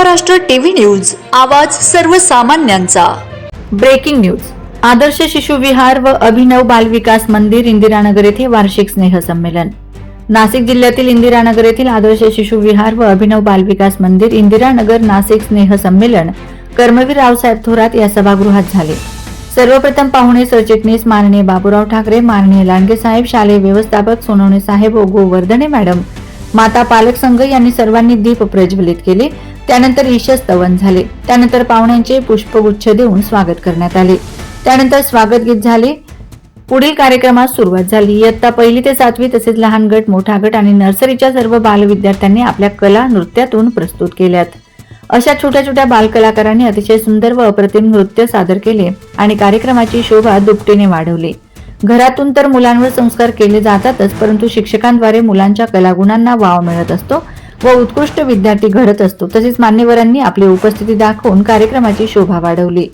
Maharashtra TV news आवाज सर्वसामान्यांचा. Breaking news. आदर्श शिशु विहार व अभिनव बाल विकास मंदिर इंदिरानगर येथे वार्षिक स्नेह संमेलन. नाशिक जिल्ह्यातील इंदिरानगर येथील आदर्श शिशु विहार व अभिनव बाल विकास मंदिर इंदिरानगर नाशिक स्नेह संमेलन कर्मवीर रावसाहेब थोरात या सभागृहात झाले. सर्वप्रथम पाहुणे सरचिटणीस माननीय बाबूराव ठाकरे माननीय लांडगे साहेब शालेय व्यवस्थापक सोनवणे साहेब व गोवर्धने मॅडम माता पालक संघ यांनी सर्वांनी दीप प्रज्वलित केले. त्यानंतर ईशस्तवन झाले. त्यानंतर पाहुण्यांचे पुष्पगुच्छ देऊन स्वागत करण्यात आले. त्यानंतर स्वागत गीत झाले. पुढील कार्यक्रमास सुरुवात झाली. इयत्ता पहिली ते सातवी तसेच लहान गट मोठा गट आणि नर्सरीच्या सर्व बालविद्यार्थ्यांनी आपल्या कला नृत्यातून प्रस्तुत केल्यात. अशा छोट्या छोट्या बालकलाकारांनी अतिशय सुंदर व अप्रतिम नृत्य सादर केले आणि कार्यक्रमाची शोभा दुपटीने वाढवली. घरातून तर मुलांवर संस्कार केले जातातच परंतु शिक्षकांद्वारे मुलांच्या कलागुणांना वाव मिळत असतो व उत्कृष्ट विद्यार्थी घडत असतो. तसेच मान्यवरांनी आपली उपस्थिती दाखवून कार्यक्रमाची शोभा वाढवली.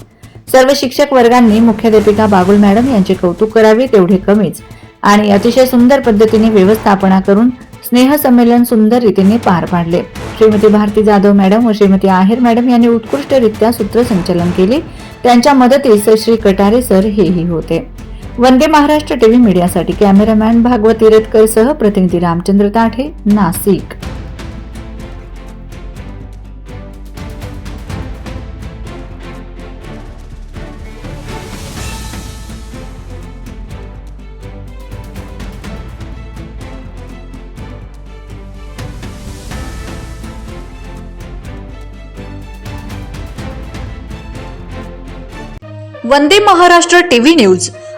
सर्व शिक्षक वर्गांनी मुख्याध्यापिका बागुल मॅडम यांचे कौतुक करावे तेवढे कमीच. आणि अतिशय सुंदर पद्धतीने व्यवस्थापना करून स्नेहसंमेलन सुंदर रीतीने पार पाडले. श्रीमती भारती जाधव मॅडम व श्रीमती आहेर मॅडम यांनी उत्कृष्टरित्या सूत्रसंचलन केले. त्यांच्या मदतीस श्री कटारे सर हेही होते. वंदे महाराष्ट्र टीव्ही मीडियासाठी कॅमेरामॅन भागवती रेतकर सह प्रतिनिधी रामचंद्र ताठे नाशिक वंदे महाराष्ट्र टीव्ही न्यूज